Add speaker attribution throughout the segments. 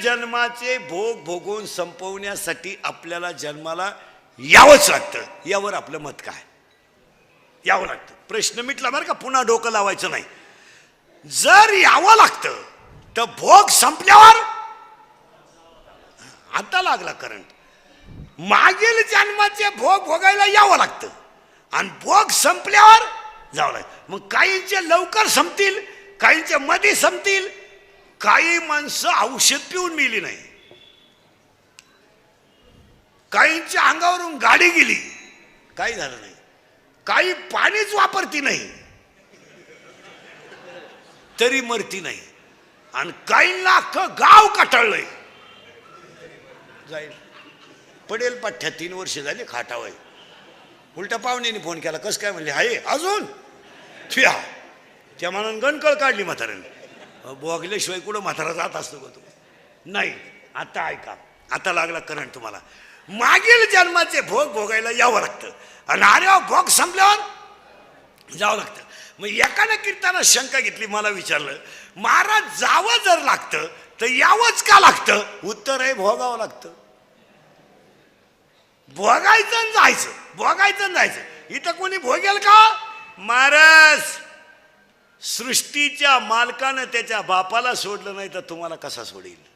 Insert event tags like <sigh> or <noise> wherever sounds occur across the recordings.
Speaker 1: जन्माचे भोग भोगून संपवण्यासाठी आपल्याला जन्माला यावंच लागतं. यावर आपलं मत काय? यावं लागतं. प्रश्न मिटला बरं का पुन्हा डोकं लावायचं नाही. जर यावं लागतं तर भोग संपल्यावर आता लागला करंट मागील जन्माचे भोग भोगायला यावं लागतं. आणि भोग संपल्यावर जावं लागतं. मग काहींचे लवकर संपतील काहींचे मध्ये संपतील काही माणसं औषध पिऊन मिली नाही. काहींच्या अंगावरून गाडी गेली. काही झालं नाही. काही पाणीच वापरती नाही. तरी मरती नाही. आणि काहींना अख्खं गाव कटाळलंय. जाईल. पडेल पाठ्या तीन वर्ष झाली खाटावय. उलट्या पाहुण्याने फोन केला कसं काय म्हणले? आहे अजून? फिया. त्या मनानं गणकळ काढली म्हाताऱ्याने. बोगल्याशिवाय कुठं म्हातारा जात असतो का तू? नाही आता ऐका. आता लागला करंट तुम्हाला. मागील जन्माचे भोग भोगायला यावं लागतं. आणि अरे भोग संपल्यावर जावं लागतं. मग एकानं कीर्तानं शंका घेतली मला विचारलं महाराज जावं जर लागतं तर यावंच का लागतं? उत्तर आहे भोगावं लागतं. भोगायचं जायचं भोगायचं जायचं. इथं कोणी भोगेल का? महाराज सृष्टीच्या मालकानं त्याच्या बापाला सोडलं नाही तर तुम्हाला कसा सोडील?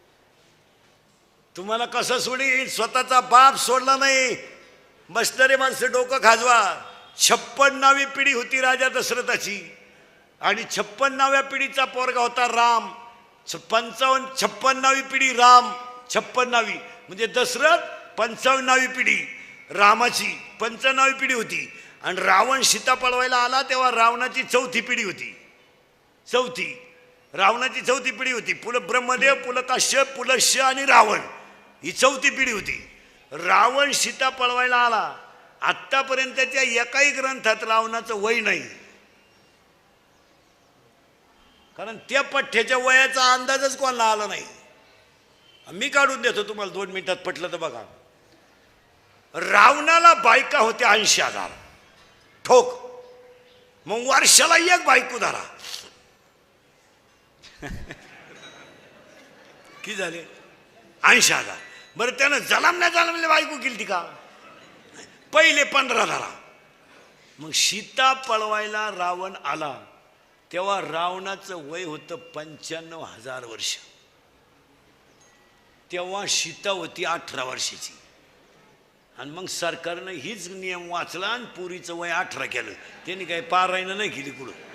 Speaker 1: तुम्हाला कसं सोडील? स्वतःचा बाप सोडला नाही. बसणारे माणसं डोकं खाजवा. छप्पन्नावी पिढी होती राजा दशरथाची. आणि छप्पन्नाव्या पिढीचा पोरगा होता राम. छ- पंचावन्न छप्पन्नावी पिढी राम. छप्पन्नावी म्हणजे दशरथ पंचावन्नावी पिढी रामाची पंचावन्नावी पिढी होती. आणि रावण सीता पळवायला आला तेव्हा रावणाची चौथी पिढी होती. चौथी. रावणाची चौथी पिढी होती. पुल ब्रह्मदेव पुल काश्यप पुलश्य आणि रावण ही चौथी पिढी होती. रावण सीता पळवायला आला. आत्तापर्यंतच्या एकाही ग्रंथात रावणाचं वय नाही. कारण त्या पठ्ठ्याच्या वयाचा अंदाजच कोणाला आला नाही. मी काढून देतो तुम्हाला दोन मिनिटात पटलं तर बघा. रावणाला बायका होत्या ऐंशी हजार. ठोक. मग वर्षाला एक बायको धरा. <laughs> किती झाले? ऐंशी हजार. बरं त्यानं जलामल्या जलामल्या बायको केली का? पहिले पंधरा धरा मग सीता पळवायला रावण आला. तेव्हा रावणाचं वय होतं पंच्याण्णव हजार वर्ष. तेव्हा सीता होती अठरा वर्षाची. आणि मग सरकारनं हीच नियम वाचला आणि पुरीचं वय अठरा केलं. त्यांनी काही पारायणं नाही केली कुठं.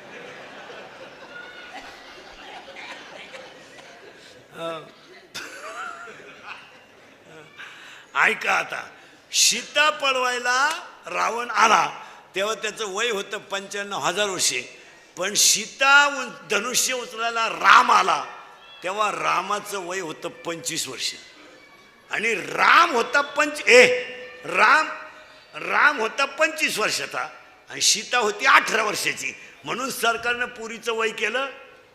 Speaker 1: <laughs> ऐका आता. सीता पळवायला रावण आला तेव्हा त्याचं वय होतं पंच्याण्णव हजार वर्षे. पण सीता धनुष्य उचलायला राम आला तेव्हा रामाचं वय होतं पंचवीस वर्ष. आणि राम होता पंच ए राम राम होता पंचवीस वर्षाचा आणि सीता होती अठरा वर्षाची. म्हणून सरकारनं पुरीचं वय केलं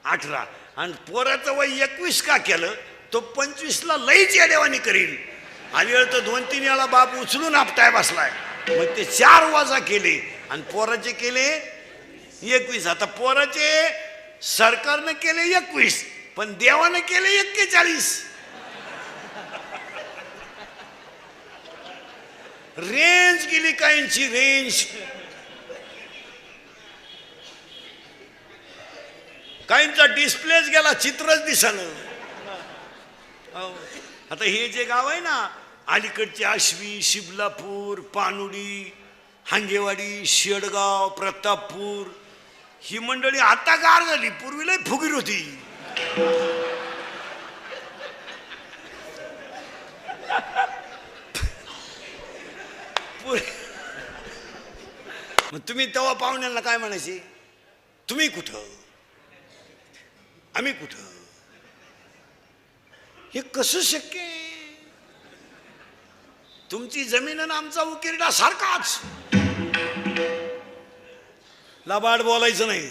Speaker 1: अठरा. आणि पोराचं वय एकवीस का केलं तो पंचवीसला लईच देवानी करील आणि वेळ तर दोन तीन वेळा बाप उचलून आपटाय बसलाय. मग ते चार वाजा केले आणि पोराचे केले एकवीस. आता पोराचे सरकारनं केले एकवीस पण देवानं केले एक्केचाळीस. रेंज गेली काहींची रेंज. काहींचा डिस्प्लेच गेला चित्रच दिसलं हो. आता हे जे गाव आहे ना अलीकडचे आश्वी शिबलापूर पानुडी हांगेवाडी शेडगाव प्रतापपूर ही मंडळी आता गार झाली पूर्वी लय फुगीर होती. मग तुम्ही तेव्हा पाहुण्यांना काय म्हणायचे? तुम्ही कुठं? आम्ही कुठं? हे कसं शक्य तुमची जमीन आणि आमचा उकिरडा सारखाच. लबाड बोलायचं नाही.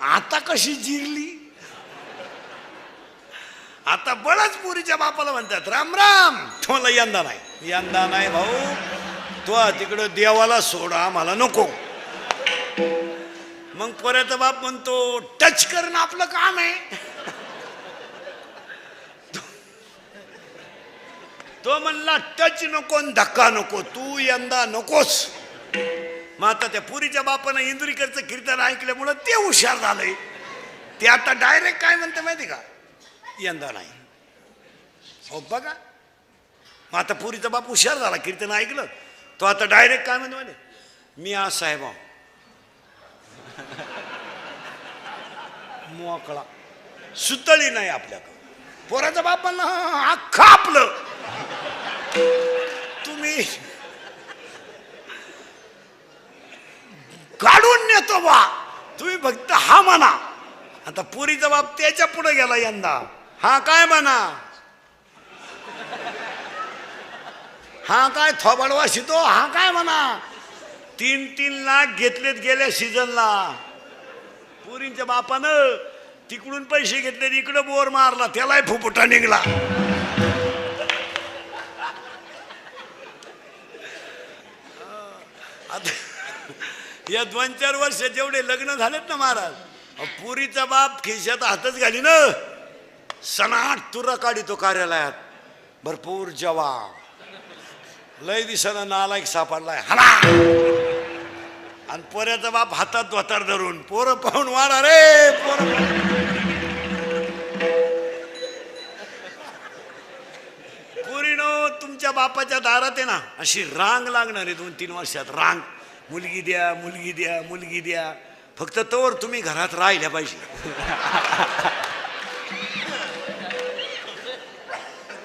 Speaker 1: आता कशी जिरली? आता बळच पुरीच्या बापाला म्हणतात राम राम. तुम्हाला यंदा नाही. यंदा नाही भाऊ. तो तिकडं देवाला सोडा मला नको. मग पोऱ्याचा बाप म्हणतो टच करणं आपलं काम आहे. तो म्हणला टच नको धक्का नको तू यंदा नकोस. मग आता त्या पुरीच्या बापानं इंदुरीकरचं कीर्तन ऐकल्यामुळं ते हुशार झालंय. ते आता डायरेक्ट काय म्हणते माहिती का? यंदा नाही. हो बघा. मग आता पुरीचा बाप हुशार झाला कीर्तन ऐकलं. तो आता डायरेक्ट काय म्हणतो म्हणे मी आज साहेबा मोकळा. सुतळी नाही आपल्याकडं. पोराचा बाप म्हणला अख्ख आपलं. तुम्ही काढून नेतो बा. तुम्ही फक्त हा म्हणा. आता पुरीचा बाप त्याच्या पुढे गेला यंदा. हा काय म्हणा? हा काय थोबाडवा शितो हा काय म्हणा? तीन तीन लाख घेतलेत गेल्या सीझनला पुरींच्या बापानं तिकडून पैसे घेतले इकडं बोर मारला त्यालाही फुफुटा निघला. या दोन चार वर्ष जेवढे लग्न झालेत ना महाराज पुरीचा बाप खिशात हातच घाली ना सनाट तुरा काढितो कार्यालयात. भरपूर जवाब. लय दिसाना नालायक सापडलाय. हला! आणि पोऱ्याचा बाप हातात धोतार धरून पोरं पाहून वाढा रे पोर पुरीनो तुमच्या बापाच्या दारात आहे ना अशी रांग लागणार आहे दोन तीन वर्षात रांग. मुलगी द्या मुलगी द्या मुलगी द्या. फक्त तोवर तुम्ही घरात राहिल्या पाहिजे.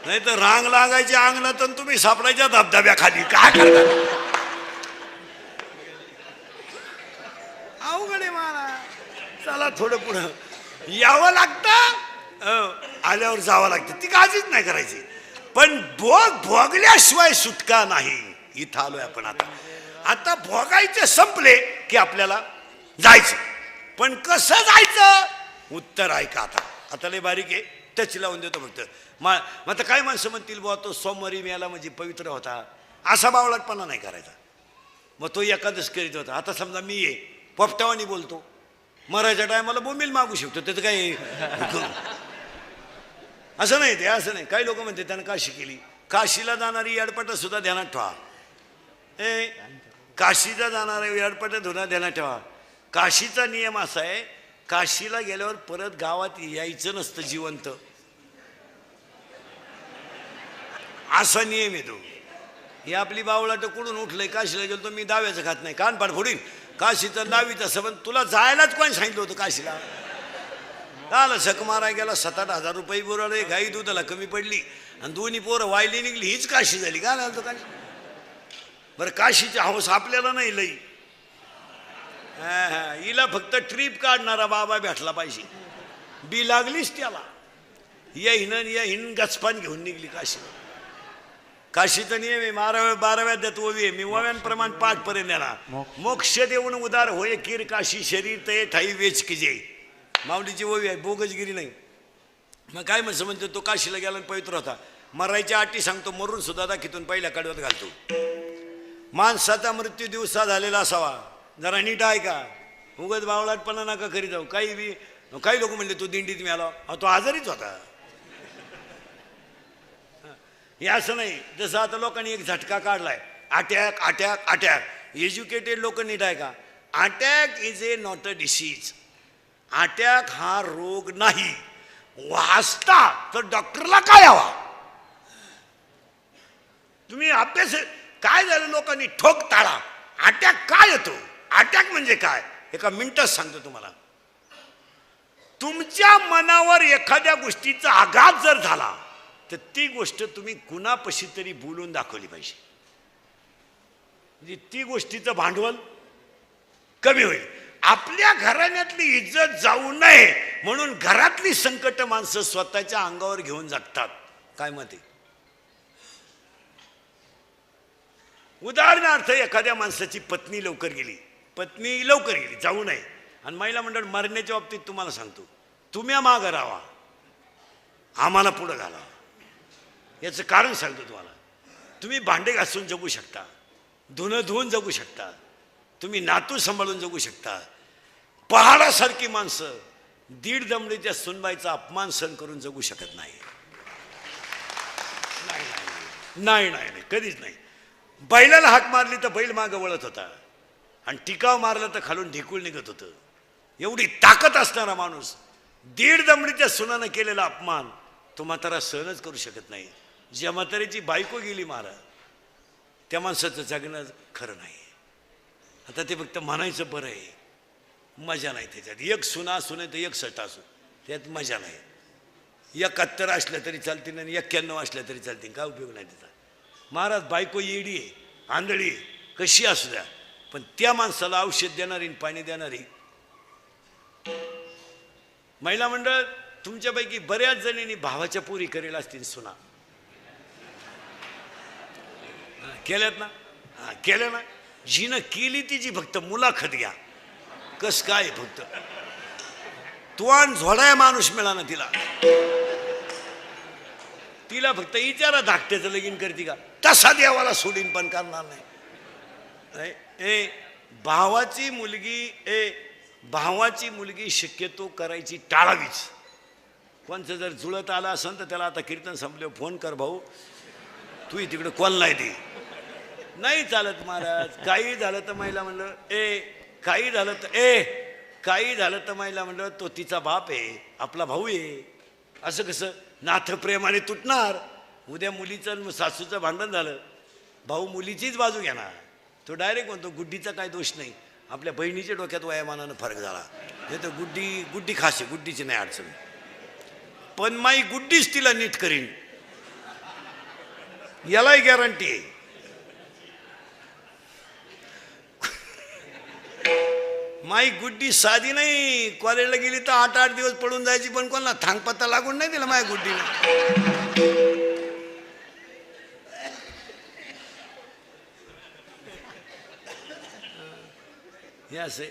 Speaker 1: नाही तर रांग लागायची अंगणात तुम्ही सापडायच्या धबधब्याखाली. काय करणार अवघड आहे मला चला थोडं पुढं. यावं लागतं. आल्यावर जावं लागतं. ती काळजीच नाही करायची. पण भोग भोगल्याशिवाय सुटका नाही. इथं आलोय आपण आता. आता भोगायचे संपले की आपल्याला जायचं. पण कसं जायचं? उत्तर ऐका आता. आता लय बारीक आहे. टच लावून देतो फक्त. मा मग आता काय माणसं म्हणतील बुवा तो सोमवारी मेला म्हणजे पवित्र होता. असा बावळटपणा नाही करायचा. मग तो एकादश करीत होता. आता समजा मी ये पोपटावानी बोलतो. मरायच्या टायमाला बोंबील मागू शकतो त्याचं काही असं नाही ते असं नाही. काही लोक म्हणते त्यानं काशी केली. काशीला जाणारी याडपटा सुद्धा ध्यानात ठेवा. ए काशीला जाणारे याडपटा धुना ध्यानात ठेवा. काशीचा नियम असा आहे काशीला गेल्यावर परत गावात यायचं नसतं जिवंत. असा नियम येतो ही आपली बावळाट कुठून उठलंय? काशीला गेलो तर मी दाव्याचं खात नाही. कानपाड फोडीन. काशीचं नावी तसं पण तुला जायलाच कोण सांगितलं होतं काशीला? आला सक मारा गेला सात आठ हजार रुपये बोराले गाई दुधाला कमी पडली आणि दोन्ही पोरं वायली निघली हीच काशी झाली. का झालं काशी? बरं काशीची हौस आपल्याला नाही लई. हा, हा, हिला फक्त ट्रीप काढणारा बाबा भेटला पाहिजे. बी लागलीच त्याला. या हिनं या हिन गचपान घेऊन निघली काशीला. काशीचा नियम आहे बाराव्या बाराव्या देत ओवी मी ओव्यांप्रमाण पाठ पर्यंत येणार मोक्ष. देऊन उदार होय कीर काशी शरीर ते ठाई वेच किजे माऊलीची ओवी आहे बोगजगिरी नाही. मग काय म्हणसं म्हणतो तो काशीला गेला पवित्र होता. मरायच्या अटी सांगतो मरून सुद्धा दाखितून पहिल्या कडव्यात घालतो. माणसाचा मृत्यू दिवसा झालेला असावा. जरा नीट आहे का उगत बावळाटपणा नका करी जाऊ. काही बी काही लोक म्हणले तो दिंडीत मिळाला तो आजारीच होता. हे असं नाही. जसं आता लोकांनी एक झटका काढलाय. अटॅक अटॅक अटॅक एज्युकेटेड लोक नीट आहे का? Attack is a not a disease attack हा रोग नाही. वाचता तर डॉक्टरला काय हवा तुम्ही अभ्यास काय झालं लोकांनी? ठोक टाळा अटॅक काय येतो? अटॅक म्हणजे काय? एका मिनिटात सांगतो तुम्हाला. तुमच्या मनावर एखाद्या गोष्टीचा आघात जर झाला तर ती गोष्ट तुम्ही कुणापशी तरी बोलून दाखवली पाहिजे. म्हणजे ती गोष्टीचं भांडवल कमी होईल. आपल्या घराण्यातली इज्जत जाऊ नये म्हणून घरातली संकट माणसं स्वतःच्या अंगावर घेऊन जगतात. काय मते उदाहरणार्थ एखाद्या माणसाची पत्नी लवकर गेली. पत्नी लवकर गेली जाऊ नये. आणि महिला मंडळ मरण्याच्या बाबतीत तुम्हाला सांगतो तुम्ही मागं राहा आम्हाला पुढं घालावा. याचं कारण सांगतो तुम्हाला. तुम्ही भांडे घासून जगू शकता. धुणं धुवून जगू शकता. तुम्ही नातू सांभाळून जगू शकता. पहाडासारखी माणसं दीड दमडीच्या सुनबाईचा अपमान सहन करून जगू शकत नाही. नाही, नाही, नाही. नाही नाही कधीच नाही. बैलाला हाक मारली तर बैल मागं वळत होता. आणि टिकाव मारला तर खालून ढिकूळ निघत होतं. एवढी ताकद असणारा माणूस दीड दमडीच्या सुनानं केलेला अपमान तो म्हातारा सहनच करू शकत नाही. ज्या म्हाताऱ्याची बायको गेली महाराज त्या माणसाचं जगणं खरं नाही आता ते फक्त म्हणायचं बरं आहे मजा नाही त्याच्यात. एक सुना असू नाही तर एक सटा असू त्यात मजा नाही. एकाहत्तर असल्या तरी चालतील आणि एक्क्याण्णव असल्या तरी चालतील काय उपयोग नाही त्याचा. महाराज बायको येडी आहे आंधळी कशी असू द्या पण त्या माणसाला औषध देणारी पाणी देणारी. महिला मंडळ तुमच्यापैकी बऱ्याच जणींनी भावाच्या पुरी करेल असतील सुना हा, केल्यात ना? हा केल्या ना? जिनं केली तिची फक्त मुलाखत घ्या. कस काय फक्त? तुवान झोडाय माणूस मिळाला तिला. तिला फक्त इचारा धाकट्याचं लगीन करते का? तसा देवाला सोडीन पण करणार नाही. ए भावाची मुलगी ए भावाची मुलगी शक्यतो करायची टाळावीच. कोणचं जर जुळत आलं असेल तर त्याला आता कीर्तन संपल्यावर फोन कर भाऊ. तू तिकडे कोण नाही दे नाही चालत महाराज. काही झालं तर महिला म्हणलं ए काही झालं तर ए काही झालं तर महिला म्हणलं तो तिचा बाप आहे आपला भाऊ आहे. असं कसं? नाथ प्रेमाने तुटणार. उद्या मुलीचं सासूचं भांडण झालं. भाऊ मुलीचीच बाजू घेणार. तो डायरेक्ट म्हणतो गुड्डीचा काय दोष नाही. आपल्या बहिणीच्या डोक्यात वयामानानं फरक झाला. हे तर गुड्डी गुड्डी खास आहे गुड्डीची नाही अडचण. पण माई गुड्डीच तिला नीट करीन. यालाही गॅरंटी आहे. माई गुड्डी साधी नाही. कॉलेजला गेली तर आठ आठ दिवस पडून जायची पण कोणाला थांगपत्ता लागून नाही दिला माया गुड्डीने हे असे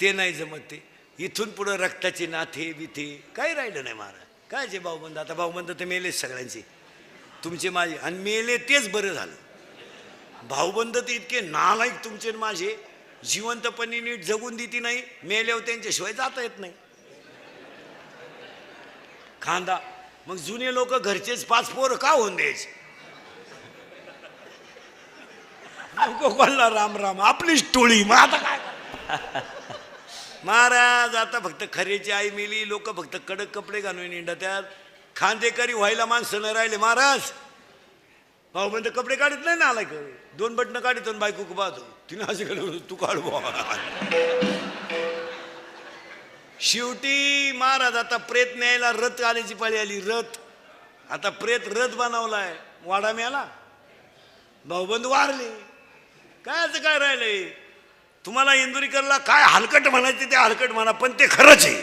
Speaker 1: ते नाही जमत ते. इथून पुढं रक्ताचे नाथे बिथे काही राहिलं नाही महाराज. काय जे भाऊबंद आता भाऊबंद तर मेलेच सगळ्यांचे. तुमचे माझे आणि मेले तेच बरं झालं. भाऊबंद तर इतके नालायक तुमचे माझे. जिवंतपणी नीट जगून देती नाही मेल्यावर त्यांच्याशिवाय जाता येत नाही. खांदा. मग जुने लोक घरचेच पाच पोरं का होऊन द्यायचे? कोणला राम राम आपलीच टोळी मग आता काय? महाराज आता फक्त खरेची आई मिली लोक फक्त कडक कपडे घालून निंडत्यात. खांदेकरी व्हायला माणसं न राहिले महाराज. भाऊ कपडे काढत नाही ना आलाय का? दोन बटणं काढतो आणि बायको पाहतो तिने असे कडे तू काढ शेवटी महाराज आता प्रेत न्यायला रथ आल्याची पाळी आली रथ. आता प्रेत रथ बनवलाय. वाडा मिळाला? भाऊबंद वारले. काय असं काय राहिलंय? तुम्हाला इंदुरीकरला काय हलकट म्हणायचे ते हलकट म्हणा पण ते खरंच आहे.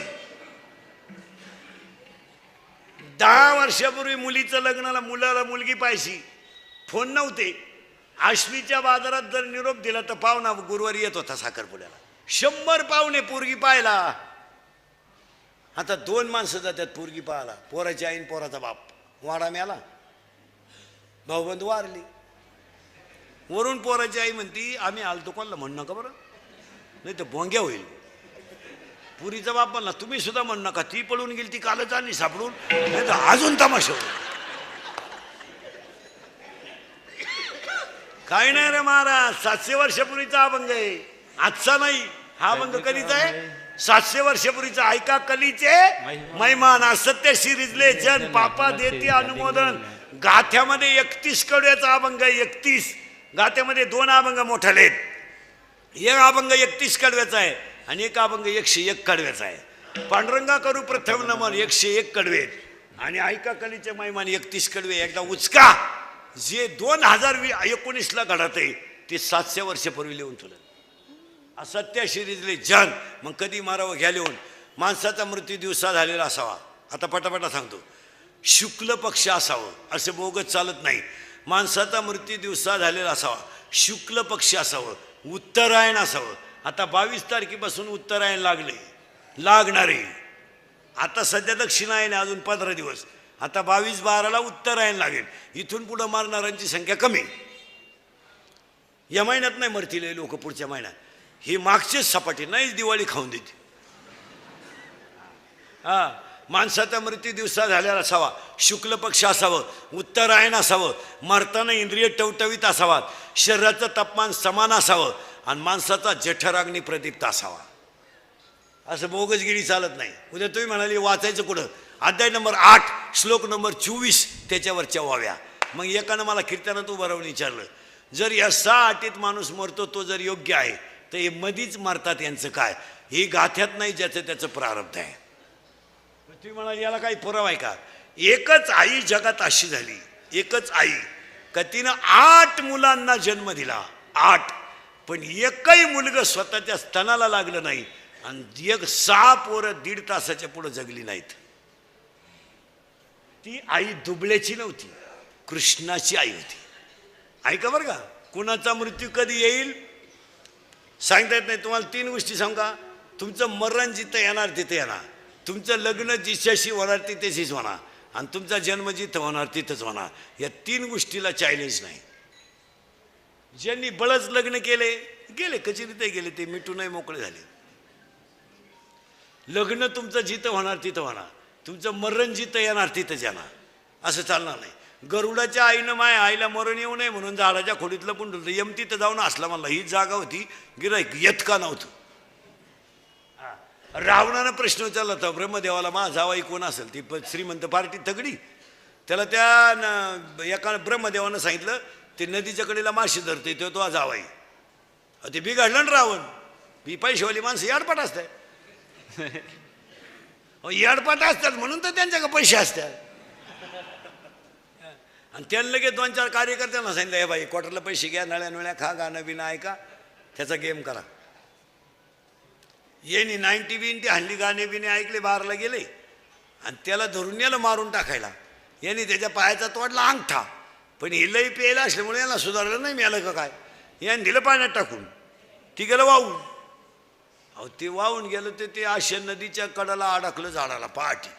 Speaker 1: दहा वर्षापूर्वी मुलीचं लग्नाला मुलाला मुलगी पाहिजे. फोन नव्हते. आश्वीच्या बाजारात जर निरोप दिला तर पाहुणा गुरुवारी येत होता साखरपुड्याला. शंभर पाहुणे पोरगी पाहिला आता दोन माणसं जातात पोरगी पाहायला. पोराची आईन पोराचा बाप. वाडा मिळाला भाऊबंद वारली. वरून पोराची आई म्हणती आम्ही आलतो कोणाला म्हणू नका बरं. नाही तर भोंग्या होईल. पुरीचा बाप म्हणला तुम्ही सुद्धा म्हणू नका. ती पळून गेली ती कालच आली सापडून. नाही तर अजून तमाशा होईल. काय नाही रे महाराज सातशे वर्षापूर्वीचा अभंग आहे. आजचा नाही हा अभंग कधीचा आहे? सातशे वर्षापूर्वीचा ऐका कलीचे मैमान असत्य शिरिजले जन पापा देते अनुमोदन. गाथ्यामध्ये एकतीस कडव्याचा अभंग आहे एकतीस. गाथ्यामध्ये दोन अभंग मोठाले एक अभंग एकतीस कडव्याचा आहे आणि एक अभंग एकशे एक कडव्याचा आहे. पांडुरंगा करू प्रथम नमन एकशे एक कडवे. आणि ऐका कलीचे मैमान एकतीस कडवे एकदा उचका. जे दोन हजार वी एकोणीसला घडत आहे ते सातशे वर्षापूर्वी लिहून ठेवलं असत्या शिरीजले जन मग कधी मारावं घ्या लिहून. माणसाचा मृत्यू दिवसा झालेला असावा. आता पटापटा सांगतो. शुक्ल पक्ष असावं असं बोगत चालत नाही. माणसाचा मृत्यू दिवसा झालेला असावा. शुक्ल पक्ष असावं उत्तरायण असावं. आता बावीस तारखेपासून उत्तरायण लागले लागणारे. आता सध्या दक्षिणायन अजून पंधरा दिवस. आता बावीस बाराला उत्तरायण लागेल. इथून पुढं मारणाऱ्यांची संख्या कमी. या महिन्यात नाही मरतील लोक पुढच्या महिन्यात. ही मागचीच सपाटी नाहीच दिवाळी खाऊन देते हा माणसाचा मृत्यू दिवसा झालेला असावा. शुक्ल पक्ष असावं उत्तरायण असावं मरताना इंद्रिय टवटवीत असावात. शरीराचं तापमान समान असावं आणि माणसाचा जठराग्नी प्रदीप्त असावा. असं बोगसगिरी चालत नाही. उद्या तुम्ही म्हणाली वाचायचं कुठं? अध्याय नंबर आठ श्लोक नंबर चोवीस त्याच्यावरच्या वाव्या मग एकानं मला कीर्तनात उभं राहून विचारलं जर या सहा अटीत माणूस मरतो तो जर योग्य आहे तर हे मधीच मरतात यांचं काय? ही गाथ्यात नाही ज्याचं त्याचं प्रारब्ध आहे. पृथ्वी तुम्ही याला काही पुरावा आहे का? एकच आई जगात अशी झाली एकच आई का तिनं आठ मुलांना जन्म दिला आठ. पण एकही मुलगा स्वतःच्या स्तनाला लागलं नाही आणि एक सहा पोरं दीड तासाच्या पुढं जगली नाहीत. ती आई दुबळ्याची नव्हती. कृष्णाची आई होती. ऐका बरं का? कुणाचा मृत्यू कधी येईल? सांगता येत नाही. तुम्हाला तीन गोष्टी सांगा तुमचं मरण जिथं येणार तिथं येणार. तुमचं लग्न जिच्याशी होणार तिथेशीच होणार. आणि तुमचा जन्म जिथं होणार तिथंच होणार. या तीन गोष्टीला चॅलेंज नाही. ज्यांनी बळच लग्न केले गेले. कचेरीत गेले ते? मिटूनही मोकळे झाले. लग्न तुमचं जिथं होणार तिथं होणार. तुमचं मरण जिथं येणार तिथं जाणार असं चालणार नाही. गरुडाच्या आईनं माय आईला मरण येऊ नये म्हणून झाडाच्या खोडीतलं पण ठेवलं यम तिथं जाऊन असला मला ही जागा होती गिराईक येत का नव्हतं. हा. रावणानं प्रश्न विचारला होता ब्रह्मदेवाला माझा जावाई कोण असेल? ती प- श्रीमंत पार्टी तगडी. त्याला त्या न- एका ब्रह्मदेवानं सांगितलं ते नदीच्या कडेला माशी धरते तो तो जावाई अहो, ते बिघडलं ना रावण. बी पैशेवाली माणसं याडपाट असतात. <laughs> याडपाट असतात म्हणून तर त्यांच्याकडे पैसे असतात. आणि त्यांना लगेच दोन चार कार्यकर्त्यांना सांगितलं हे बाई क्वार्टरला पैसे घ्या नळ्या नळ्या खा गाणं बिणं ऐका त्याचा गेम करा. येणी नाईन्टी बिन हल्ली गाणे बिने ऐकले बारला गेले. आणि त्याला धरून याला मारून टाकायला. यांनी त्याच्या पायाचा तोडला अंगठा. पण हे लई प्यायला असल्यामुळे याला सुधारलं नाही मिळालं का काय? याने दिलं पाण्यात टाकून. ती गेलं वाहून. अहो ते वाहून गेलं ते ते आशा नदीच्या कडाला अडकलं झाडाला पहाटी.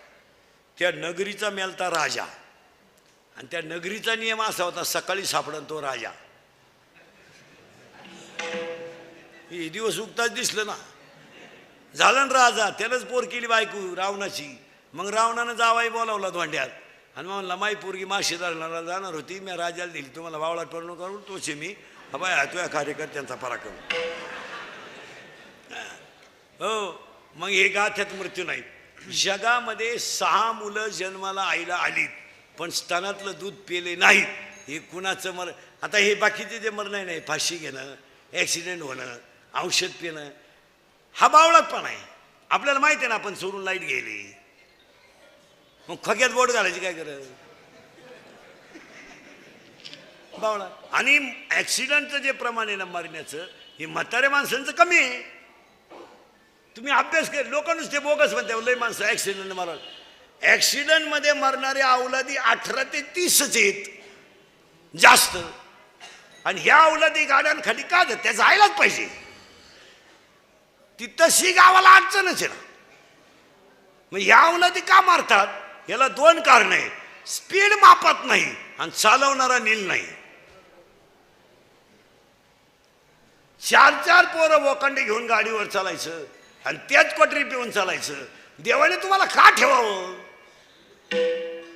Speaker 1: त्या नगरीचा मेलता राजा. आणि त्या नगरीचा नियम असा होता सकाळी सापडन तो राजा. हे दिवस उगताच दिसलं ना. झालं ना राजा त्यानंच पोर केली बायको रावणाची. मग रावणानं जावाई बोलावला धोंड्यात. आणि मग म्हणला माई पोरगी माशेदारला जाणार होती मी राजाला दिली तुम्हाला वावळात पडणं करून तोचे मी. हा बाय हा तुझ्या कार्यकर्त्यांचा पराक्रम. हो मग हे गाथ्यात मृत्यू नाही जगामध्ये सहा मुलं जन्माला आईला आलीत पण स्तनातलं दूध पेले नाहीत. हे कुणाचं मर आता हे बाकीचे जे मरण आहे नाही फाशी घेणं ॲक्सिडेंट होणं औषध पिणं हा बावळातपण आहे. आपल्याला माहिती आहे ना आपण सोडून लाइट गेली. मग खग्यात बोट घालायची काय गरज? बावळा आणि ॲक्सिडेंटचं जे प्रमाण आहे ना मरण्याचं हे म्हाताऱ्या माणसांचं कमी आहे. तुम्ही अभ्यास कर. लोक नुसते बोगस म्हणते लय माणसं ॲक्सिडेंट मारा ॲक्सिडेंटमध्ये मरणारे अवलादी अठरा ते तीसच आहेत. जास्त. आणि ह्या अवलादी गाड्यांखाली का जात त्या जायलाच पाहिजे. ती तशी गावाला अडचणच आहे ना. मग ह्या अवलादी का मारतात? याला दोन कारण आहे स्पीड मापत नाही आणि चालवणारा नील नाही. चार चार पोरं वोकांडे घेऊन गाडीवर चालायचं. आणि त्याच क्वाटरी पिऊन चालायचं? देवाने तुम्हाला का ठेवावं?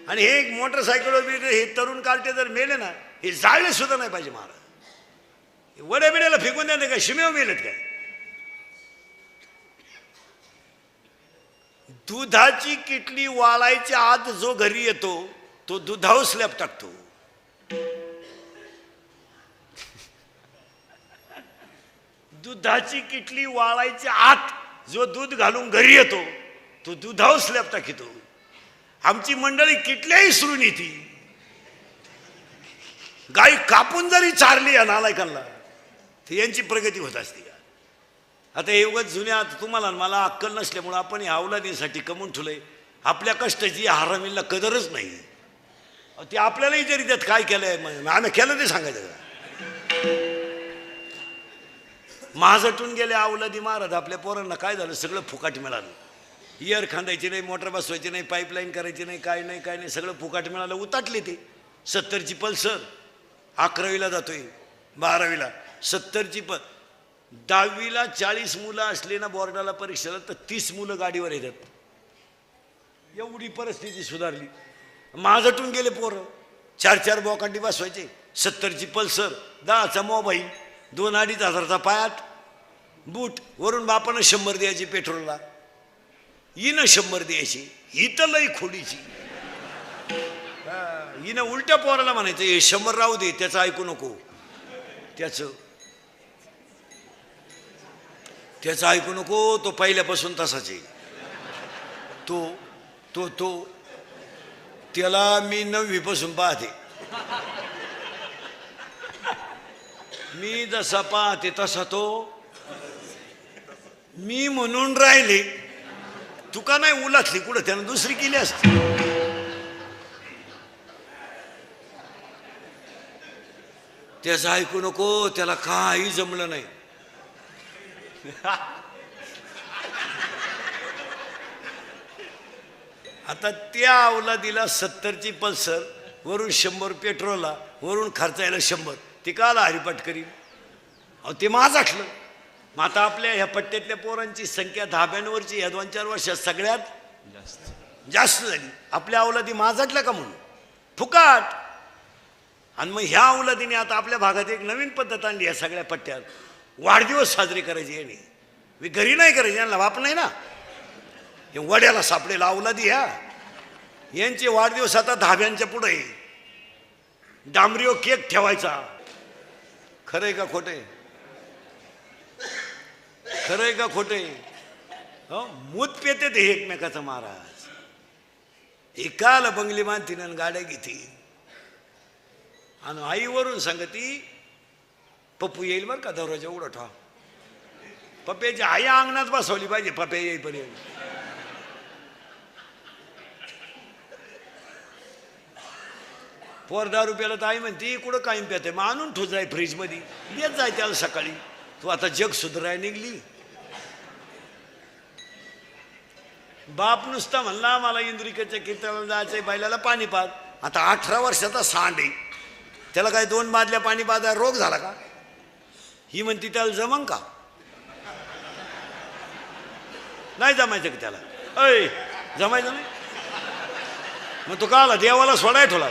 Speaker 1: आणि हे एक मोटरसायकल हे तरुण कार्टे जर मेले ना हे जाळले सुद्धा नाही पाहिजे महाराज. वड्या बिड्याला फेकून द्या काय? शिमेव मेलेत काय? दुधाची किटली वाळायच्या आत जो घरी येतो तो दुधावर स्लॅब टाकतो. दुधाची किटली वाळायच्या आत जो दूध घालून घरी येतो तो दुधावर स्लॅब टाकितो. आमची मंडळी किटल्याही सुरून येते गाई कापून जरी चारली या नालायकांना तर यांची प्रगती होत असते का? आता एवढं जुन्या तुम्हाला मला अक्कल नसल्यामुळं आपण या अवलादीसाठी कमवून ठेवलंय. आपल्या कष्टाची या हरामीला कदरच नाही. ते आपल्यालाही जरी त्यात काय केलंय मग आम्ही केलं ते सांगायचं का? माझटून गेले अवलादी महाराज आपल्या पोरांना काय झालं? सगळं फुकाट मिळालं. इयर खांदायची नाही मोटर बसवायची नाही पाईपलाईन करायची नाही काय नाही काय नाही सगळं फुकाट मिळालं. उताटले ते. सत्तरची पल्सर. अकरावीला जातोय. बारावीला. सत्तरची प दहावीला चाळीस मुलं असले ना बोर्डाला परीक्षेला तर तीस मुलं गाडीवर येतात. एवढी परिस्थिती सुधारली. माझटून गेले पोरं. चार चार बॉकांडी बसवायचे. सत्तरची पल्सर. दहाचा मोबाईल. दोन अडीच हजारचा पायात बूट वरून बापानं शंभर द्यायची पेट्रोलला. हिनं शंभर द्यायची. ही तर लई खोडीची. हिनं उलट्या पोराला म्हणायचं हे शंभर राहू दे त्याचं ऐकू नको. त्याचं. त्याचं ऐकू नको तो पहिल्यापासून तसाच आहे. तो तो तो. त्याला मी नववीपासून पाहते. मी जसा पाहते तसा तो. मी म्हणून राहिले. तुका नाही उलातली कुठं त्यानं दुसरी केली असती. त्याचं ऐकू नको त्याला काही जमलं नाही. आता त्या अवलादीला सत्तरची पल्सर वरून शंभर पेट्रोलला वरून खर्चायला शंभर. ते काला हरिपाठ करीन. अहो ते माझ आठलं मग आता आपल्या ह्या पट्ट्यातल्या पोरांची संख्या धाब्यांवरची या दोन चार वर्षात सगळ्यात
Speaker 2: जास्त.
Speaker 1: जास्त झाली. आपल्या अवलादी माझाटल्या का म्हणून? फुकाट. आणि मग ह्या अवलादीने आता आपल्या भागात एक नवीन पद्धत आणली या सगळ्या पट्ट्यात. वाढदिवस साजरे करायचे याने. मी घरी नाही करायचे यांना बाप नाही ना. हे वड्याला सापडेला अवलादी ह्या. यांचे वाढदिवस आता धाब्यांच्या पुढे. डांबरीव केक ठेवायचा. खरंय का खोटंय खरंय का खोटंय हो, मूत पेते ते एकमेकाचा महाराज. एकाला बंगली बांधतील आणि गाड्या घेतील आणि आईवरून सांगती पप्पू येईल बरं का दरवाजा उघडा ठा पप्प्याची आई अंगणात बसवली पाहिजे पप्प्या येईपर्यंत. पोर दहा रुपयाला तर आई म्हणते कुठं कायम प्याते मग आणून ठोच फ्रीजमध्ये. येत जाय त्याला सकाळी. तू आता जग सुधराय निघली. बाप नुसता म्हणला मला इंद्रिकेच्या कीर्तनाला जायचंय बैलाला पाणी पाज. आता अठरा वर्षाचा सांड आहे. त्याला काय दोन बादल्या पाणी पाजा रोग झाला का? ही म्हणती त्याला जमन का? नाही जमायचं का त्याला? अय जमायचं नाही? मग तो का आला? देवाला सोडाय ठोला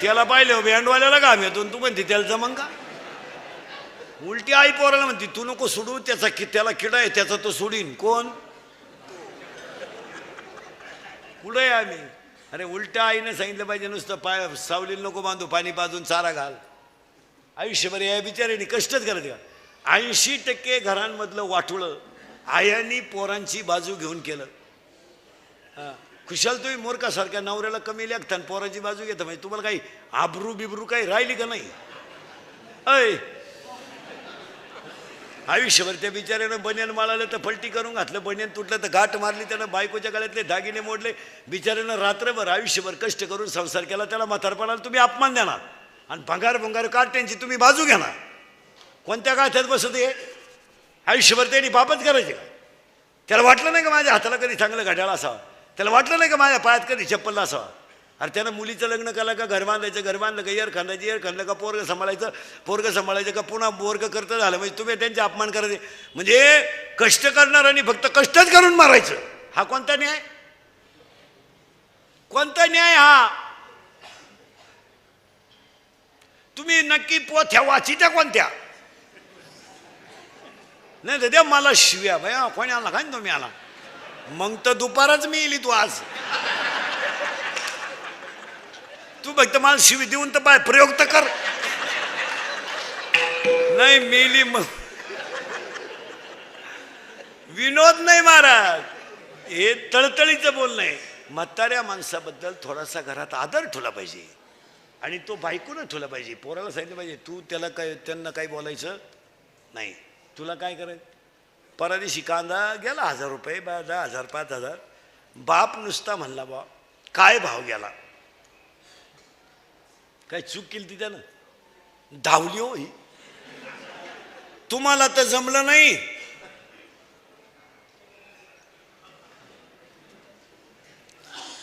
Speaker 1: त्याला पाहिलं बँडवाल्याला का येतो. तू म्हणते त्याला जमंग का? उलटी आई पोराला म्हणते तू नको सोडू त्याचा कि त्याला किडा आहे त्याचा तो सोडीन. कोण? कुठं आहे आम्ही? अरे उलट्या आईने सांगितलं पाहिजे नुसतं पाय सावलील नको बांधू पाणी पाजून चारा घाल. आयुष्यभर या बिचाऱ्याने कष्टच करत का ऐंशी टक्के घरांमधलं वाटुळं आयांनी पोरांची बाजू घेऊन केलं. हां. खुशाल तुम्ही मोरकासारख्या नवऱ्याला कमी लेखता आणि पोराची बाजू घेता. म्हणजे तुम्हाला काही आबरू बिबरू काही राहिली का नाही? अय आयुष्यभर त्या बिचाऱ्यानं बनियान माळालं तर फलटी करून घातलं बनियान तुटलं तर गाठ मारली त्यानं बायकोच्या गळ्यातले दागिने मोडले. बिचाऱ्यानं रात्रभर आयुष्यभर कष्ट करून संसार केला त्याला म्हातारपणाला तुम्ही अपमान देणार. आणि भंगार भंगार काट्यांची तुम्ही बाजू घेणार. कोणत्या गाठ्यात बसत हे? आयुष्यभर त्यांनी बापच करायचे का? त्याला वाटलं नाही का माझ्या हाताला कधी चांगलं घड्याला असावं? त्याला वाटलं नाही का माझ्या पायात कधी चप्पल असावा? अरे त्यानं मुलीचं लग्न केलं का घर बांधायचं घर बांधलं का एर खांदायचं एर खांदलं का पोरग सांभाळायचं पोरग सांभाळायचं का पुन्हा बोरग करतं झालं. म्हणजे तुम्ही त्यांचे अपमान करायचे म्हणजे कष्ट करणाऱ्यांनी फक्त कष्टच करून मारायचं. हा कोणता न्याय? कोणता न्याय हा? तुम्ही नक्की पोथ्या वाचित्या कोणत्या? नाही तर द्या मला शिव्या. भया कोणी आला? काय तुम्ही आला. मग तर दुपारच मी येईल तू आज. तू फक्त मला शिवी देऊन तर पाय प्रयोग तर कर. नाही मेली मग. विनोद नाही महाराज. हे तळतळीचं बोलणं आहे. म्हाताऱ्या माणसाबद्दल थोडासा घरात आदर ठेवला पाहिजे. आणि तो बायकूनच ठेवला पाहिजे. पोराला सांगितलं पाहिजे तू त्याला काय त्यांना काही बोलायचं? नाही. तुला काय करायचं? परदेशी कांदा गेला हजार रुपये बा दहा हजार पाच हजार. बाप नुसता म्हणला बा काय भाव गेला? काय चूक केली ती त्यानं? धावली हो ही. तुम्हाला तर जमलं नाही.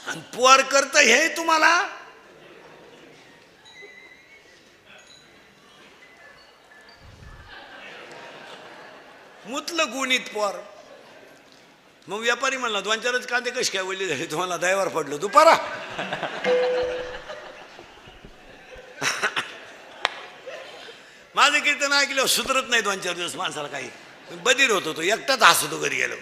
Speaker 1: आणि पुवार करत हे तुम्हाला? मुतलं गुणित पोर. मग व्यापारी म्हणला दोन चारच कांदे कशी काय वळली झाली? तुम्हाला दयावर पडलो. दुपारा. <laughs> माझं कीर्तन ऐकलं सुधरत नाही दोन चार दिवस माणसाला काही. बधीर होतो तो एकटाच हसतो घरी गेलो